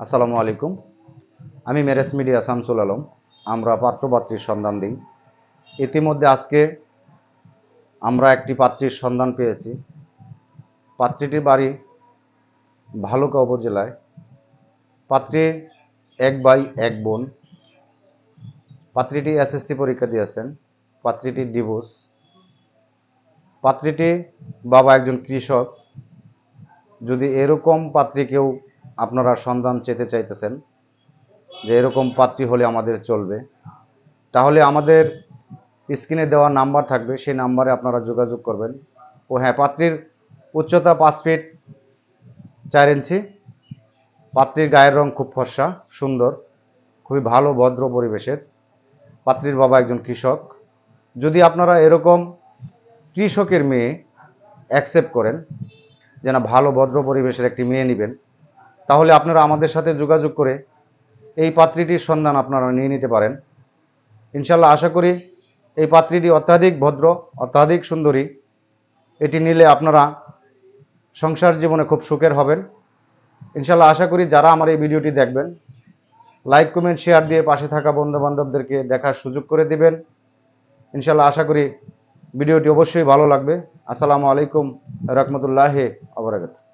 আসসালামু আলাইকুম। আমি মেরেস মিডিয়া শামসুল আলম, আমরা পাত্রপাত্রীর সন্ধান দিই। ইতিমধ্যে আজকে আমরা একটি পাত্রীর সন্ধান পেয়েছি। পাত্রীটির বাড়ি ভালুকা উপজেলায়। পাত্রী এক বাই এক বোন। পাত্রীটি এসএসসি পরীক্ষা দিয়েছেন, পাত্রীটি ডিভোর্স। পাত্রীটি বাবা একজন কৃষক। যদি এরকম পাত্রী কেউ আপনারা সন্ধান চেতে চাইতেছেন যে এরকম পাত্রী হলে আমাদের চলবে। তাহলে আমাদের স্ক্রিনে দেওয়া নাম্বার থাকবে, সেই নাম্বারে আপনারা যোগাযোগ করবেন। ও হ্যাঁ পাত্রীর উচ্চতা পাঁচ ফিট চার ইঞ্চি। পাত্রীর গায়ের রং খুব ফর্সা, সুন্দর, খুবই ভালো, ভদ্র পরিবেশের। পাত্রীর বাবা একজন কৃষক। যদি আপনারা এরকম কৃষকের মেয়ে অ্যাকসেপ্ট করেন, যেন ভালো, ভদ্র পরিবেশের একটি মেয়ে নেবেন তাহলে আপনারা আমাদের সাথে যোগাযোগ করে এই পাত্রীটির সন্ধান আপনারা নিয়ে নিতে পারেন। ইনশাল্লাহ আশা করি এই পাত্রীটি অত্যাধিক ভদ্র, অত্যাধিক সুন্দরী। এটি নিলে আপনারা সংসার জীবনে খুব সুখের হবেন। ইনশাল্লাহ আশা করি যারা আমার এই ভিডিওটি দেখবেন, লাইক, কমেন্ট, শেয়ার দিয়ে পাশে থাকা বন্ধু বান্ধবদেরকে দেখার সুযোগ করে দিবেন। ইনশাল্লাহ আশা করি ভিডিওটি অবশ্যই ভালো লাগবে। আসসালামু আলাইকুম রহমতুল্লাহ আবরাকাত